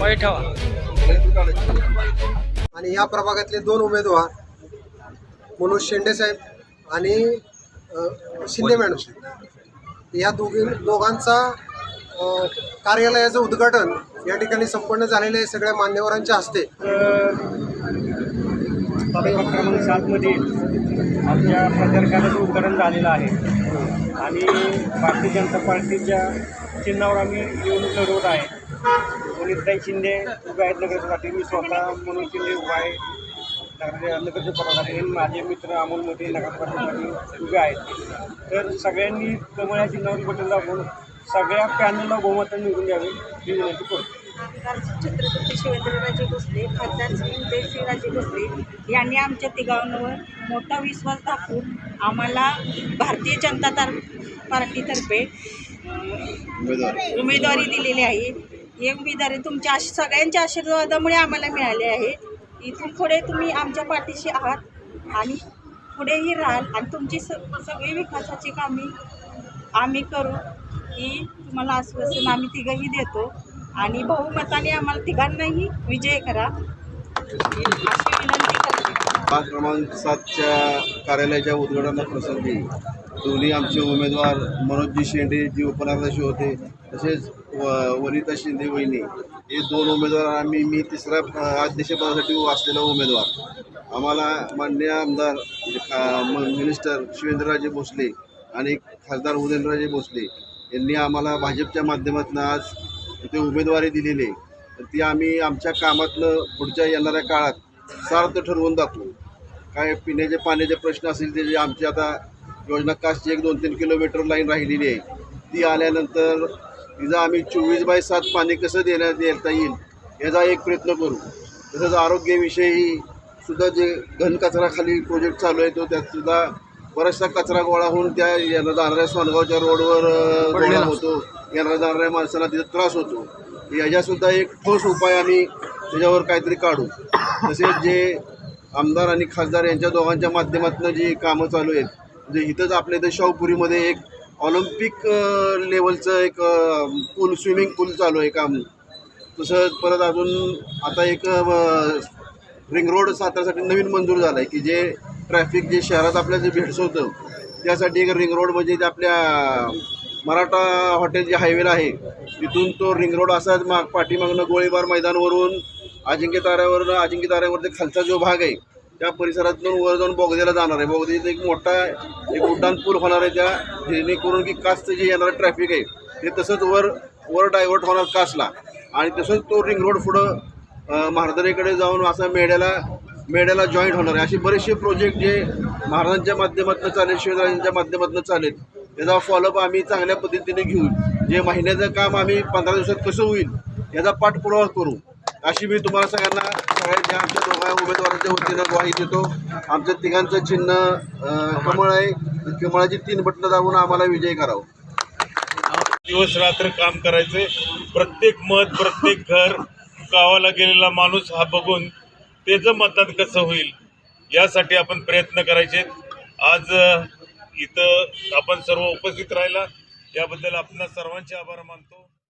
ठेवा. आणि या प्रभागातले दोन उमेदवार मनोज शेंडे साहेब आणि शिंदे मॅडम या दोघी दोघांचा कार्यालयाचं उद्घाटन या ठिकाणी संपन्न झालेलं आहे सगळ्या मान्यवरांच्या हस्ते. तालुका क्रमांक सातमध्ये आमच्या प्रचार कार्याचं उद्घाटन झालेलं आहे. आणि भारतीय जनता पार्टीच्या चिन्हावर आम्ही निवडणूक लढवत आहे. पुनीतताई शिंदे उभे आहेत नगरसाठी मी स्वतः मनोज शिंदे उभा आहे. नगर नगरचे माझे मित्र अमोल मोठे नगरपालिकेसाठी उभे आहेत. तर सगळ्यांनी कमळ या चिन्हावर बटन दाखवून सगळ्या पॅनलला बहुमताने निवडून द्यावे ही विनंती करतो. आमदार छत्रपती शिवेंद्रराजे भोसले खासदार श्री शिवराजे भोसले यांनी आमच्या तिघांवर मोठा विश्वास दाखवून आम्हाला भारतीय जनता तर पार्टीतर्फे उमेदवारी दिलेली आहे. एक बिदारे तुमच्या आश सगळ्यांच्या आशीर्वादामुळे आम्हाला मिळाले आहे. इथून पुढे तुम्ही आमच्या पाठीशी आहात आणि पुढेही राहाल आणि तुमची स सगळी विकासाची कामे आम्ही करू ही तुम्हाला आश्वासन आम्ही तिघंही देतो. आणि बहुमताने आम्हाला तिघांनाही विजय करा. अशी विनंती करते. पाच क्रमांक सातच्या कार्यालयाच्या उद्घाटना प्रसंगी दोन्ही आमचे उमेदवार मनोजजी शेंडे जी उपनगराध्यक्ष होते तसेच व वनिता शिंदे वहिनी हे दोन उमेदवार आम्ही मी तिसऱ्या अध्यक्षपदासाठी असलेला उमेदवार. आम्हाला मान्य आमदार म्हणजे खा मिनिस्टर शिवेंद्रराजे भोसले आणि खासदार उदयनराजे भोसले यांनी आम्हाला भाजपच्या माध्यमातून आज इथे उमेदवारी दिलेली आहे. तर ती आम्ही आमच्या कामातलं पुढच्या येणाऱ्या काळात सार्थ ठरवून दाखवू. काय पिण्याचे पाण्याचे प्रश्न असतील ते जे आमची आता योजना कासची एक दोन तीन किलोमीटर लाईन राहिलेली आहे ती आल्यानंतर तिचं आम्ही चोवीस बाय सात पाणी कसं देण्यात देता येईल याचा एक प्रयत्न करू. तसंच आरोग्याविषयी सुद्धा जे घनकचरा खाली प्रोजेक्ट चालू आहे तो त्यात सुद्धा बराचसा कचरा गोळा होऊन त्या येणं जाणाऱ्या सोनगावच्या रोडवर गोळा होतो. येणाऱ्या जाणाऱ्या माणसांना तिथं त्रास होतो. याच्यासुद्धा एक ठोस उपाय आम्ही त्याच्यावर काहीतरी काढू. तसेच जे आमदार आणि खासदार यांच्या दोघांच्या माध्यमातून जी कामं चालू आहेत म्हणजे इथंच आपल्या इथं शाहपुरीमध्ये एक ऑलिम्पिक लेवलचं एक पूल स्विमिंग पूल चालू आहे काम. तसंच परत अजून आता एक रिंग रोड साताऱ्यासाठी नवीन मंजूर झाला आहे की जे ट्रॅफिक जे शहरात आपल्या जे भेडसवतं त्यासाठी एक रिंग रोड म्हणजे आपल्या मराठा हॉटेल जे हायवेला आहे तिथून तो रिंग रोड असाच माग पाठीमागनं गोळीबार मैदानवरून अजिंक्य ताऱ्यावरून अजिंक्य खालचा जो भाग आहे त्या परिसरातून वर जाऊन बोगद्याला जाणार आहे. बोगद्याचा एक मोठा एक उड्डाण पूल होणार आहे त्या जेणेकरून की कासचं जे येणारं ट्रॅफिक आहे ते तसंच वर वर डायव्हर्ट होणार कासला. आणि तसंच तो रिंग रोड पुढं अ, महाराजांकडे जाऊन असा मेढ्याला मेढ्याला जॉईंट होणार आहे. असे बरेचसे प्रोजेक्ट जे महाराजांच्या माध्यमातून चालेल शिवराजांच्या माध्यमातून चालेल त्याचा फॉलोअप आम्ही चांगल्या पद्धतीने घेऊ जे महिन्याचं काम आम्ही पंधरा दिवसात कसं होईल याचा पाठपुरावा करू. अशी मी तुम्हाला सगळ्यांना सगळ्यांच्या आमच्या दोघा उमेदवारांच्या वतीनं ग्वाही देतो. आमचं तिघांचं चिन्ह कमळ आहे. कमळाची तीन बटणं दाबून आम्हाला विजय करावं. दिवस रात्र काम करायचे. प्रत्येक मत प्रत्येक घर गावाला गेलेला माणूस हा बघून त्याचं मतदान कसं होईल यासाठी आपण प्रयत्न करायचे. आज इथं आपण सर्व उपस्थित राहिला. याबद्दल आपण सर्वांचे आभार मानतो.